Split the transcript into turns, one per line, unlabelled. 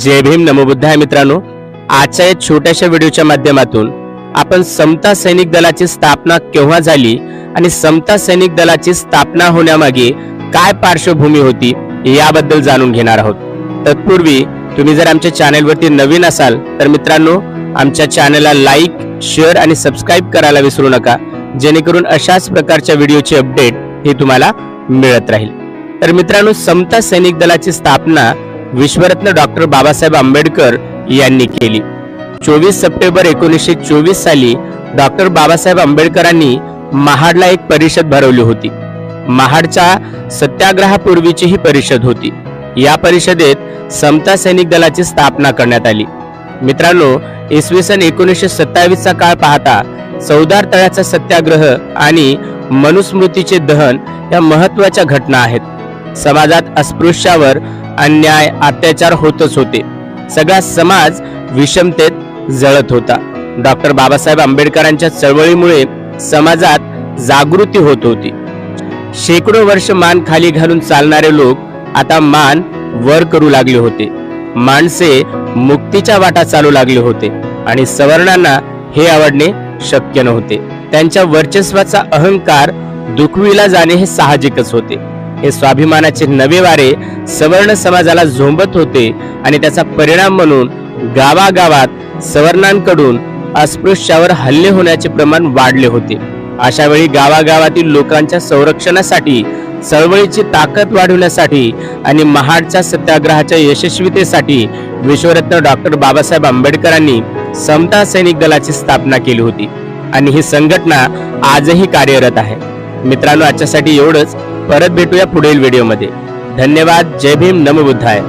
जय भीम नमोबुद्धाय मित्रांनो. आजच्या या छोट्याशा व्हिडिओच्या माध्यमातून आपण समता सैनिक दलाची स्थापना केव्हा झाली आणि समता सैनिक दलाची स्थापना होण्यामागे काय पार्श्वभूमी होती याबद्दल जाणून घेणार आहोत. तत्पूर्वी तुम्ही जर आमच्या चॅनेलवरती नवीन असाल तर मित्रांनो आमच्या चॅनेलला लाईक शेअर आणि सबस्क्राईब करायला विसरू नका जेणेकरून अशाच प्रकारच्या व्हिडिओचे अपडेट ही तुम्हाला मिळत राहील. तर मित्रांनो समता सैनिक दलाची स्थापना विश्वरत्न डॉक्टर बाबासाहेब आंबेडकर यांनी केली. चोवीस सप्टेंबर एकोणीसशे चोवीस साली डॉक्टर बाबासाहेब आंबेडकरांनी महाडला एक परिषद भरवली होती. महाडच्या सत्याग्रहापूर्वीची ही परिषद होती. या परिषदेत समता सैनिक दलाची स्थापना करण्यात आली. मित्रांनो इसवी सन एकोणीसशे सत्तावीस चा काळ पाहता चौदार तळ्याचा सत्याग्रह आणि मनुस्मृतीचे दहन या महत्त्वाच्या घटना आहेत. समाजात अस्पृश्यावर अन्याय अत्याचार होतच होते. सगळा समाज विषमतेत जळत होता. डॉक्टर बाबासाहेब आंबेडकरांच्या चळवळीमुळे समाजात जागृती होत होती. शेकडो वर्ष मान खाली घालून चालणारे लोक आता मान वर करू लागले होते. माणसे मुक्तीच्या वाटा चालू लागले होते आणि सवर्णांना हे आवडणे शक्य नव्हते. त्यांच्या वर्चस्वाचा अहंकार दुखविला जाणे हे साहजिकच होते. हे स्वाभिमानाचे नवे वारे सवर्ण समाजाला झोंबत होते आणि त्याचा परिणाम म्हणून गावागावात सवर्णांकडून अस्पृश्यावर हल्ले होण्याचे प्रमाण वाढले होते. अशा वेळी गावागावातील लोकांच्या संरक्षणासाठी चळवळीची ताकद वाढवण्यासाठी आणि महाडच्या सत्याग्रहाच्या यशस्वीतेसाठी विश्वरत्न डॉक्टर बाबासाहेब आंबेडकरांनी समता सैनिक दलाची स्थापना केली होती. आणि ही संघटना आजही कार्यरत आहे. मित्रांनो आजच्यासाठी एवढंच. परत भेटूया पुढील व्हिडिओमध्ये. धन्यवाद. जय भीम. नमबुद्धाय